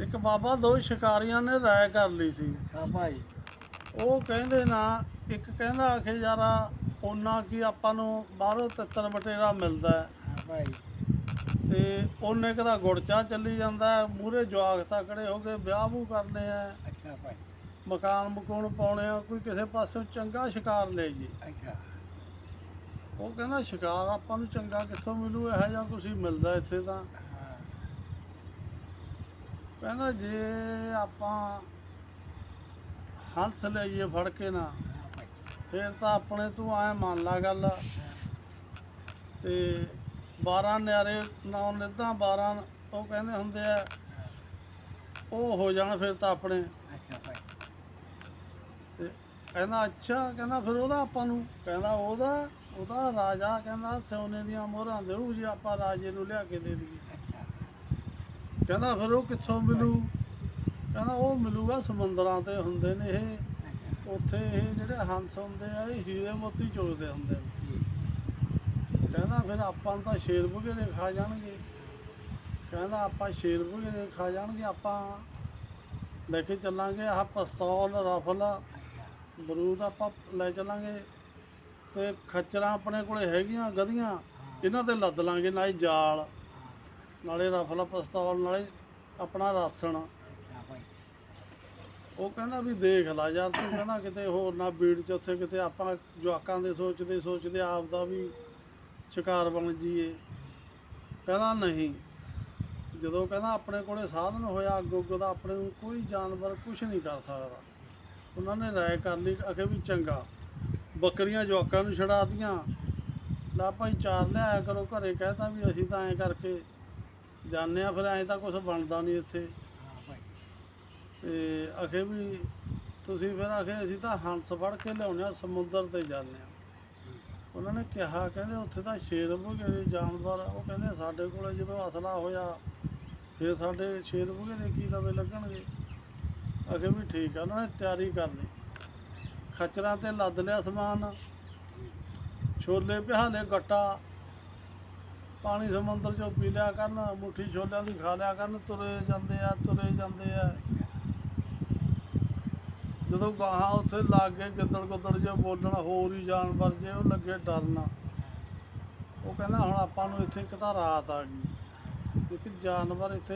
ਇੱਕ ਬਾਬਾ ਦੋ ਸ਼ਿਕਾਰੀਆਂ ਨੇ ਰਾਇ ਕਰ ਲਈ ਸੀ। ਭਾਈ ਉਹ ਕਹਿੰਦੇ ਨਾ ਇੱਕ ਕਹਿੰਦਾ ਆਖੇ ਯਾਰਾ ਉਹਨਾਂ ਕੀ ਆਪਾਂ ਨੂੰ ਬਾਹਰੋਂ ਤਿੱਤਰ ਬਟੇਰਾ ਮਿਲਦਾ ਹੈ। ਭਾਈ ਤੇ ਉਹਨੇ ਕਦਾ ਗੁੜਚਾ ਚੱਲੀ ਜਾਂਦਾ ਮੂਰੇ ਜਵਾਕ ਤਕੜੇ ਹੋ ਕੇ ਵਿਆਹ ਵੂ ਕਰਨੇ ਆ ਅੱਛਾ ਭਾਈ। ਮਕਾਨ ਮਕੂਨ ਪਾਉਣੇ ਆ ਕੋਈ ਕਿਸੇ ਪਾਸੋਂ ਚੰਗਾ ਸ਼ਿਕਾਰ ਲੈ ਜੀ। ਅੱਛਾ। ਉਹ ਕਹਿੰਦਾ ਸ਼ਿਕਾਰ ਆਪਾਂ ਨੂੰ ਚੰਗਾ ਕਿੱਥੋਂ ਮਿਲੂ ਇਹੋ ਜਿਹਾ ਹੀ ਮਿਲਦਾ ਇੱਥੇ ਤਾਂ। ਕਹਿੰਦਾ ਜੇ ਆਪਾਂ ਹੰਸ ਲਈਏ ਫੜ ਕੇ ਨਾ, ਫਿਰ ਤਾਂ ਆਪਣੇ ਤੂੰ ਐ ਮੰਨ ਲਾ ਗੱਲ। ਤੇ 12 ਨਿਆਰੇ ਨੌ ਨਿੱਧਾਂ 12 ਉਹ ਕਹਿੰਦੇ ਹੁੰਦੇ ਆ, ਉਹ ਹੋ ਜਾਣ ਫਿਰ ਤਾਂ ਆਪਣੇ। ਤੇ ਕਹਿੰਦਾ ਅੱਛਾ, ਕਹਿੰਦਾ ਫਿਰ ਉਹਦਾ ਆਪਾਂ ਨੂੰ, ਕਹਿੰਦਾ ਉਹਦਾ ਉਹਦਾ ਰਾਜਾ ਕਹਿੰਦਾ ਸੋਨੇ ਦੀਆਂ ਮੋਹਰਾਂ ਦੇਊ, ਜੇ ਆਪਾਂ ਰਾਜੇ ਨੂੰ ਲਿਆ ਕੇ ਦੇ ਦਈਏ। ਕਹਿੰਦਾ ਫਿਰ ਉਹ ਕਿੱਥੋਂ ਮਿਲੂ? ਕਹਿੰਦਾ ਉਹ ਮਿਲੂਗਾ ਸਮੁੰਦਰਾਂ ਤੇ ਹੁੰਦੇ ਨੇ ਇਹ। ਉੱਥੇ ਇਹ ਜਿਹੜੇ ਹੰਸ ਹੁੰਦੇ ਆ, ਇਹ ਹੀਰੇ ਮੋਤੀ ਚੁਗਦੇ ਹੁੰਦੇ ਨੇ। ਕਹਿੰਦਾ ਫਿਰ ਆਪਾਂ ਨੂੰ ਤਾਂ ਸ਼ੇਰ ਵਗੈਰੇ ਖਾ ਜਾਣਗੇ। ਕਹਿੰਦਾ ਆਪਾਂ ਸ਼ੇਰ ਵਗੈਰੇ ਖਾ ਜਾਣਗੇ, ਆਪਾਂ ਲੈ ਕੇ ਚੱਲਾਂਗੇ ਆਹ ਪਿਸਤੌਲ, ਰਫਲ ਬਰੂਦ ਆਪਾਂ ਲੈ ਚੱਲਾਂਗੇ। ਤੇ ਖੱਚਰਾਂ ਆਪਣੇ ਕੋਲੇ ਹੈਗੀਆਂ, ਗਧੀਆਂ, ਇਹਨਾਂ ਤੇ ਲੱਦ ਲਾਂਗੇ ਨਾਲੇ ਜਾਲ। ਨਾਲੇ ਰਫਲ ਪਿਸਤੌਲ, ਨਾਲੇ ਆਪਣਾ ਰਾਸ਼ਨ। ਉਹ ਕਹਿੰਦਾ ਵੀ ਦੇਖ ਲੈ ਯਾਰ, ਤੂੰ ਕਹਿੰਦਾ ਕਿਤੇ ਹੋਰ ਨਾ ਬੀੜ ਚ, ਉੱਥੇ ਕਿਤੇ ਆਪਾਂ ਜਵਾਕਾਂ ਦੇ ਸੋਚਦੇ ਸੋਚਦੇ ਆਪ ਦਾ ਵੀ ਸ਼ਿਕਾਰ ਬਣ ਜੀਏ ਕਹਿੰਦਾ ਨਹੀਂ। ਜਦੋਂ ਕਹਿੰਦਾ ਆਪਣੇ ਕੋਲੇ ਸਾਧਨ ਹੋਇਆ, ਅੱਗੋਂ ਅੱਗੋਂ ਦਾ ਆਪਣੇ ਨੂੰ ਕੋਈ ਜਾਨਵਰ ਕੁਝ ਨਹੀਂ ਕਰ ਸਕਦਾ। ਉਹਨਾਂ ਨੇ ਰਾਏ ਕਰ ਲਈ ਅਖੇ ਵੀ ਚੰਗਾ। ਬੱਕਰੀਆਂ ਜਵਾਕਾਂ ਨੂੰ ਛੜਾਤੀਆਂ ਲਾ ਭਾਈ ਚਾਰ ਲਿਆਇਆ ਕਰੋ, ਘਰੇ ਕਹਿਤਾ ਵੀ ਅਸੀਂ ਤਾਂ ਐਂ ਕਰਕੇ ਜਾਂਦੇ ਆ ਫਿਰ ਐਂ ਤਾਂ ਕੁਝ ਬਣਦਾ ਨਹੀਂ ਇੱਥੇ। ਹਾਂ ਭਾਈ। ਤੇ ਅਖੇ ਵੀ ਤੁਸੀਂ ਫਿਰ ਆਖੇ ਅਸੀਂ ਤਾਂ ਹੰਸ ਫੜ ਕੇ ਲਿਆਉਂਦੇ ਆ ਸਮੁੰਦਰ ਤੇ ਜਾਂਦੇ ਆ। ਉਹਨਾਂ ਨੇ ਕਿਹਾ ਕਹਿੰਦੇ ਉੱਥੇ ਤਾਂ ਸ਼ੇਰ ਵਗੈਰੇ ਜਾਨਵਰ ਉਹ ਕਹਿੰਦੇ ਸਾਡੇ ਕੋਲੇ ਜਦੋਂ ਅਸਲਾ ਹੋਇਆ ਫਿਰ ਸਾਡੇ ਸ਼ੇਰ ਵਗੈਰੇ ਕੀ ਦਵੇ ਲੱਗਣਗੇ? ਅਖੇ ਵੀ ਠੀਕ ਆ ਉਹਨਾਂ ਨੇ ਤਿਆਰੀ ਕਰ ਲਈ ਖਚਰਾਂ ਤੇ ਲੱਦ ਲਿਆ ਸਮਾਨ। ਛੋਲੇ ਪਿਹਾਲੇ ਗੱਟਾ। ਪਾਣੀ ਸਮੁੰਦਰ ਚੋਂ ਪੀ ਲਿਆ ਕਰਨ, ਮੁੱਠੀ ਛੋਲਿਆਂ ਦੀ ਖਾ ਲਿਆ ਕਰਨ, ਤੁਰੇ ਜਾਂਦੇ ਆ, ਤੁਰੇ ਜਾਂਦੇ ਆ। ਜਦੋਂ ਗਾਹਾਂ ਉੱਥੇ ਲੱਗ ਗਏ, ਗਿੱਦੜ ਗੁੱਦੜ ਜੇ ਬੋਲਣ, ਹੋਰ ਹੀ ਜਾਨਵਰ ਜੇ, ਉਹ ਲੱਗੇ ਡਰਨਾ। ਉਹ ਕਹਿੰਦਾ, ਹੁਣ ਆਪਾਂ ਨੂੰ ਇੱਥੇ ਇੱਕ ਤਾਂ ਰਾਤ ਆ ਗਈ। ਇੱਕ ਜਾਨਵਰ ਇੱਥੇ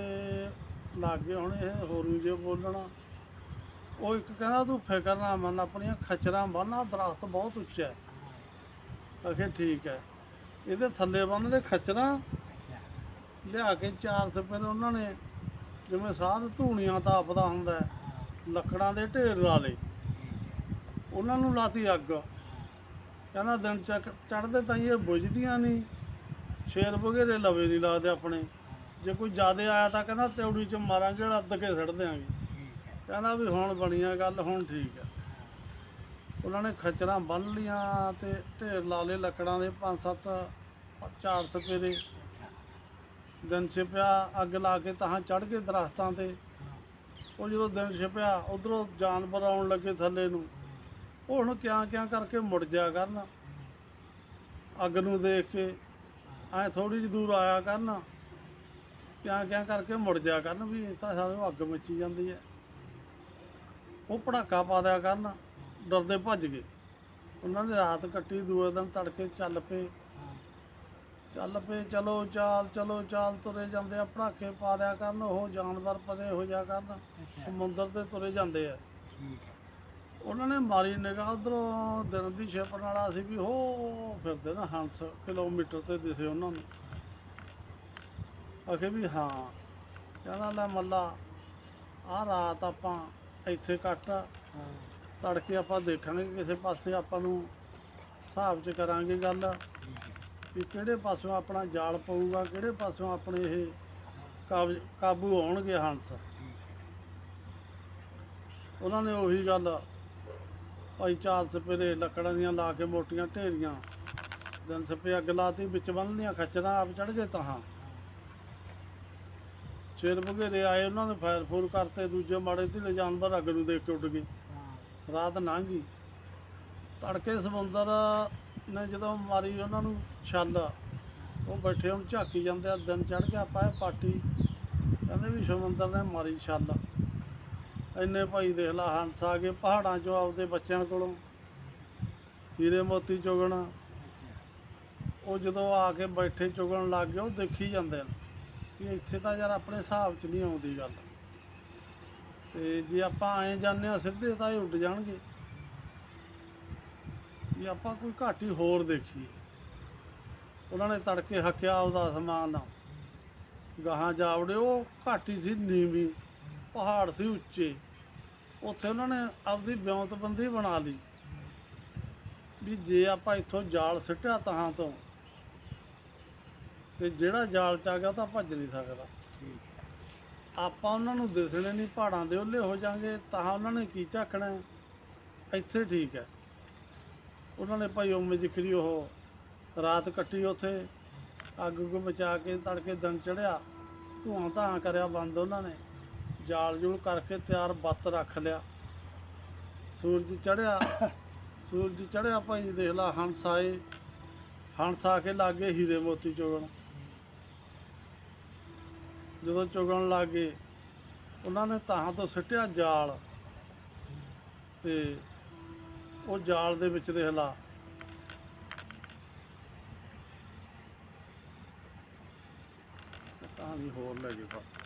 ਲੱਗ ਗਏ ਹੁਣ, ਇਹ ਹੋਰ ਹੀ ਜੇ ਬੋਲਣਾ। ਉਹ ਇੱਕ ਕਹਿੰਦਾ, ਤੂੰ ਫਿਕਰ ਨਾ ਮੰਨ, ਆਪਣੀਆਂ ਖਚਰਾਂ ਬੰਨ੍ਹ, ਆਹ ਦਰਖਤ ਬਹੁਤ ਉੱਚਾ ਹੈ। ਅਖੇ ਠੀਕ ਹੈ। ਇਹਦੇ ਥੱਲੇ ਬੰਨ ਖੱਚਰਾਂ ਲਿਆ ਕੇ ਚਾਰ ਸਪੇਰ ਉਹਨਾਂ ਨੇ, ਜਿਵੇਂ ਸਾਧ ਧੂਣੀਆਂ ਤਾਂ ਆਪਦਾ ਹੁੰਦਾ ਲੱਕੜਾਂ ਦੇ ਢੇਰ ਲਾ ਲਏ। ਉਹਨਾਂ ਨੂੰ ਲਾਤੀ ਅੱਗ। ਕਹਿੰਦਾ ਦਿਨ ਚੱਕ ਚੜਦੇ ਤਾਂ ਇਹ ਬੁਝਦੀਆਂ ਨਹੀਂ। ਸ਼ੇਰ ਵਗੈਰੇ ਲਵੇ ਨਹੀਂ ਲਾਦੇ ਆਪਣੇ। ਜੇ ਕੋਈ ਜ਼ਿਆਦੇ ਆਇਆ ਤਾਂ ਕਹਿੰਦਾ ਤੇਉੜੀ ਚ ਮਾਰਾਂਗੇ ਅੱਧ ਕੇ ਸੜ ਦਿਆਂਗੇ। ਕਹਿੰਦਾ ਵੀ ਹੁਣ ਬਣੀਆਂ ਗੱਲ, ਹੁਣ ਠੀਕ ਹੈ। ਉਹਨਾਂ ਨੇ ਖਚਰਾਂ ਬੰਨ ਲੀਆਂ ਤੇ ਢੇਰ ਲਾ ਲਏ ਲੱਕੜਾਂ ਦੇ, ਪੰਜ ਸੱਤ, ਚਾਰ ਸਪੇਰੇ। ਦਿਨ ਛਿਪਿਆ, ਅੱਗ ਲਾ ਕੇ ਤਾਂ ਚੜ ਗਏ ਦਰਖਤਾਂ ਤੇ। ਉਹ ਜਦੋਂ ਦਿਨ ਛਿਪਿਆ, ਉਧਰੋਂ ਜਾਨਵਰ ਆਉਣ ਲੱਗੇ ਥੱਲੇ ਨੂੰ। ਉਹ ਹੁਣ ਕਿਆ ਕਿਆ ਕਰਕੇ ਮੁੜ ਜਾ ਕਰਨ? ਅੱਗ ਨੂੰ ਦੇਖ ਕੇ ਐ ਥੋੜੀ ਜਿਹੀ ਦੂਰ ਆਇਆ ਕਰਨ। ਕਿਆ ਕਿਆ ਕਰਕੇ ਮੁੜ ਜਾ ਕਰਨ ਵੀ ਇਹ ਤਾਂ ਸਾਰੇ ਅੱਗ ਮੱਚੀ ਜਾਂਦੀ ਹੈ। ਉਹ ਪੜਾਕਾ ਪਾ ਦਿਆ ਕਰਨ। ਡਰਦੇ ਭੱਜ ਗਏ। ਉਹਨਾਂ ਨੇ ਰਾਤ ਕੱਟੀ ਦੂਏ ਦਿਨ ਤੜਕੇ ਚੱਲ ਪਏ। ਚੱਲ ਪਏ ਚਲੋ ਚਾਲ ਚਲੋ ਚਾਲ ਤੁਰੇ ਜਾਂਦੇ ਆ ਪੜਾਕੇ ਪਾ ਦਿਆ ਕਰਨ ਉਹ ਜਾਨਵਰ ਪਰੇ ਹੋ ਜਾ ਕਰਨ ਸਮੁੰਦਰ ਤੇ ਤੁਰੇ ਜਾਂਦੇ ਆ। ਉਹਨਾਂ ਨੇ ਮਾਰੀ ਨਿਗਾਹ ਉਧਰੋਂ ਦਿਨ ਦੀ ਛਿਪਣ ਵਾਲਾ ਸੀ ਵੀ ਹੋ ਫਿਰਦੇ ਨਾ ਹੰਸ ਕਿਲੋਮੀਟਰ ਤੇ ਦਿਸੇ ਉਹਨਾਂ ਨੂੰ। ਆਖੇ ਵੀ ਹਾਂ ਕਹਿੰਦਾ ਲੈ ਮੱਲਾ ਆਹ ਰਾਤ ਆਪਾਂ ਇੱਥੇ ਕੱਟ ਤੜਕੇ ਆਪਾਂ ਦੇਖਾਂਗੇ ਕਿਸੇ ਪਾਸੇ ਆਪਾਂ ਨੂੰ ਹਿਸਾਬ 'ਚ ਕਰਾਂਗੇ ਗੱਲ ਠੀਕ ਵੀ ਕਿਹੜੇ ਪਾਸੋਂ ਆਪਣਾ ਜਾਲ ਪਊਗਾ, ਕਿਹੜੇ ਪਾਸੋਂ ਆਪਣੇ ਇਹ ਕਾਬੂ ਕਾਬੂ ਆਉਣਗੇ ਹੰਸ ਉਹਨਾਂ ਨੇ ਉਹੀ ਗੱਲ ਭਾਈ ਚਾਰ ਸਪੇਰੇ ਲੱਕੜਾਂ ਦੀਆਂ ਲਾ ਕੇ ਮੋਟੀਆਂ ਢੇਰੀਆਂ, ਦਿਨ ਸਪੇ ਅੱਗ ਲਾਤੀ, ਵਿੱਚ ਬੰਨ ਲੀਆਂ ਖੱਚਰਾਂ ਆਪ ਚੜ ਗਏ ਤਹਾਂ ਸ਼ੇਰ ਵਗੈਰੇ ਆਏ ਉਹਨਾਂ ਨੇ ਫਾਇਰ ਫੂਰ ਕਰਤੇ, ਦੂਜੇ ਮਾੜੇ ਢਿੱਲੇ ਜਾਨਵਰ ਅੱਗ ਨੂੰ ਦੇਖ ਕੇ ਉੱਡ ਗਏ। ਰਾਤ ਲੰਘ। ਗਈ ਤੜਕੇ ਸਮੁੰਦਰ ਨੇ ਜਦੋਂ ਮਾਰੀ ਉਹਨਾਂ ਨੂੰ ਛੱਲ, ਉਹ ਬੈਠੇ ਹੁਣ ਝਾਕੀ ਜਾਂਦੇ ਆ, ਦਿਨ ਚੜ ਗਿਆ, ਆਪਾਂ ਪਾਟੀ ਕਹਿੰਦੇ ਵੀ ਸਮੁੰਦਰ ਨੇ ਮਾਰੀ ਛੱਲ। ਇੰਨੇ ਭਾਈ ਦੇਖ ਲਾ, ਹੰਸ ਆ ਗਏ ਪਹਾੜਾਂ 'ਚੋਂ ਆਪਦੇ ਬੱਚਿਆਂ ਕੋਲੋਂ। ਹੀਰੇ ਮੋਤੀ ਚੁਗਣ। ਉਹ ਜਦੋਂ ਆ ਕੇ ਬੈਠੇ ਚੁਗਣ ਲੱਗ ਗਏ, ਉਹ ਦੇਖੀ ਜਾਂਦੇ ਨੇ। ਕਿ ਇੱਥੇ ਤਾਂ ਯਾਰ ਆਪਣੇ ਹਿਸਾਬ 'ਚ ਨਹੀਂ ਆਉਂਦੀ ਗੱਲ। ਤੇ ਜੇ ਆਪਾਂ ਐਂ ਜਾਂਦੇ ਆ ਸਿੱਧੇ ਤਾਂ ਇਹ ਉੱਡ ਜਾਣਗੇ। ਜੇ ਆਪਾਂ ਕੋਈ ਘਾਟੀ ਹੋਰ ਦੇਖੀਏ। ਉਹਨਾਂ ਨੇ ਤੜਕੇ ਹੱਕਿਆ ਉਹਦਾ ਸਮਾਨ ਗਾਹਾਂ ਜਾਵੜੇ ਉਹ ਘਾਟੀ ਸੀ ਨੀਵੀਂ, ਪਹਾੜ ਸੀ ਉੱਚੇ। ਉੱਥੇ ਉਹਨਾਂ ਨੇ ਆਪਦੀ ਬਿਉਂਤਬੰਦੀ ਬਣਾ ਲਈ। ਵੀ ਜੇ ਆਪਾਂ ਇੱਥੋਂ ਜਾਲ ਸਿੱਟਿਆ ਤਾਂ ਤੋਂ, ਤੇ ਜਿਹੜਾ ਜਾਲ ਚ ਆ ਗਿਆ ਉਹ ਤਾਂ ਭੱਜ ਨਹੀਂ ਸਕਦਾ। ਠੀਕ। ਆਪਾਂ ਉਹਨਾਂ ਨੂੰ ਦਿਸਣੇ ਨਹੀਂ, ਪਹਾੜਾਂ ਦੇ ਉੱਲੇ ਹੋ ਜਾਾਂਗੇ, ਤਾਂ ਉਹਨਾਂ ਨੇ ਕੀ ਝਾਕਣਾ ਇੱਥੇ ਠੀਕ ਹੈ। ਉਹਨਾਂ ਨੇ ਭਾਈ ਉਮੇ ਜਿਕਰੀ ਉਹ, ਰਾਤ ਕੱਟੀ ਉੱਥੇ, ਅੱਗ ਉੱਗ ਮਚਾ ਕੇ, ਤੜਕੇ ਦਿਨ ਚੜਿਆ ਧੂਆਂ ਧਾਂ ਕਰਿਆ ਬੰਦ ਉਹਨਾਂ ਨੇ। ਜਾਲ ਜੂਲ ਕਰਕੇ ਤਿਆਰ ਬੱਤ ਰੱਖ ਲਿਆ। ਸੂਰਜ ਚੜਿਆ ਸੂਰਜ ਚੜਿਆ ਭਾਈ, ਦੇਖ ਲਾ ਹੰਸ ਆਏ। ਹੰਸ ਆ ਕੇ ਲਾਗੇ ਹੀਰੇ ਮੋਤੀ ਚੋਗਣ। ਜਦੋਂ ਚੁਗਣ ਲੱਗ ਗਏ, ਉਹਨਾਂ ਨੇ ਤਾਂ ਤੋਂ ਸਿੱਟਿਆ ਜਾਲ ਤੇ ਉਹ ਜਾਲ ਦੇ ਵਿੱਚ ਦੇਖ ਤਾਂ ਕਹਾਣੀ ਹੋਰ ਲੈ ਗਏ ਬਸ।